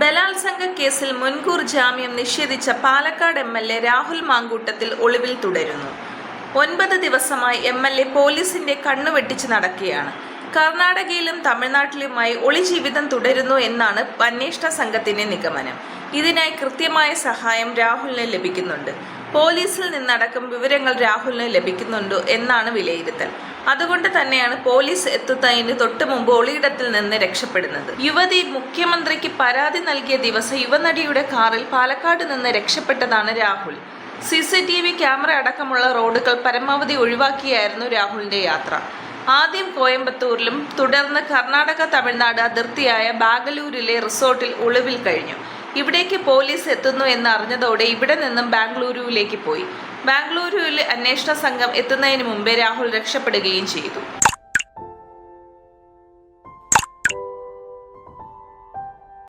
ബലാത്സംഗ കേസിൽ മുൻകൂർ ജാമ്യം നിഷേധിച്ച Palakkad M L A Rahul Mamkootathil ഒളിവിൽ തുടരുന്നു. ഒൻപത് ദിവസമായി എം എൽ എ പോലീസിന്റെ കണ്ണുവെട്ടിച്ച് നടക്കുകയാണ്. കർണാടകയിലും തമിഴ്നാട്ടിലുമായി ഒളിജീവിതം തുടരുന്നു എന്നാണ് അന്വേഷണ സംഘത്തിന്റെ നിഗമനം. ഇതിനായി കൃത്യമായ സഹായം രാഹുലിന് ലഭിക്കുന്നുണ്ട്. പോലീസിൽ നിന്നടക്കം വിവരങ്ങൾ രാഹുലിന് ലഭിക്കുന്നുണ്ടോ എന്നാണ് വിലയിരുത്തൽ. അതുകൊണ്ട് തന്നെയാണ് പോലീസ് എത്തുന്നതിന് തൊട്ട് മുമ്പ് ഒളിയിടത്തിൽ നിന്ന് രക്ഷപ്പെടുന്നത്. യുവതി മുഖ്യമന്ത്രിക്ക് പരാതി നൽകിയ ദിവസം യുവനടിയുടെ കാറിൽ പാലക്കാട് നിന്ന് രക്ഷപ്പെട്ടതാണ് Rahul. C C T V camera അടക്കമുള്ള റോഡുകൾ പരമാവധി ഒഴിവാക്കിയായിരുന്നു രാഹുലിന്റെ യാത്ര. ആദ്യം കോയമ്പത്തൂരിലും തുടർന്ന് കർണാടക തമിഴ്നാട് അതിർത്തിയായ ബാംഗ്ലൂരിലെ റിസോർട്ടിൽ ഒളിവിൽ കഴിഞ്ഞു. ഇവിടേക്ക് പോലീസ് എത്തുന്നു എന്ന് അറിഞ്ഞതോടെ ഇവിടെ നിന്നും ബാംഗ്ലൂരുവിലേക്ക് പോയി. ബാംഗ്ലൂരുവിൽ അന്വേഷണ സംഘം എത്തുന്നതിന് മുമ്പേ രാഹുൽ രക്ഷപ്പെടുകയും ചെയ്തു.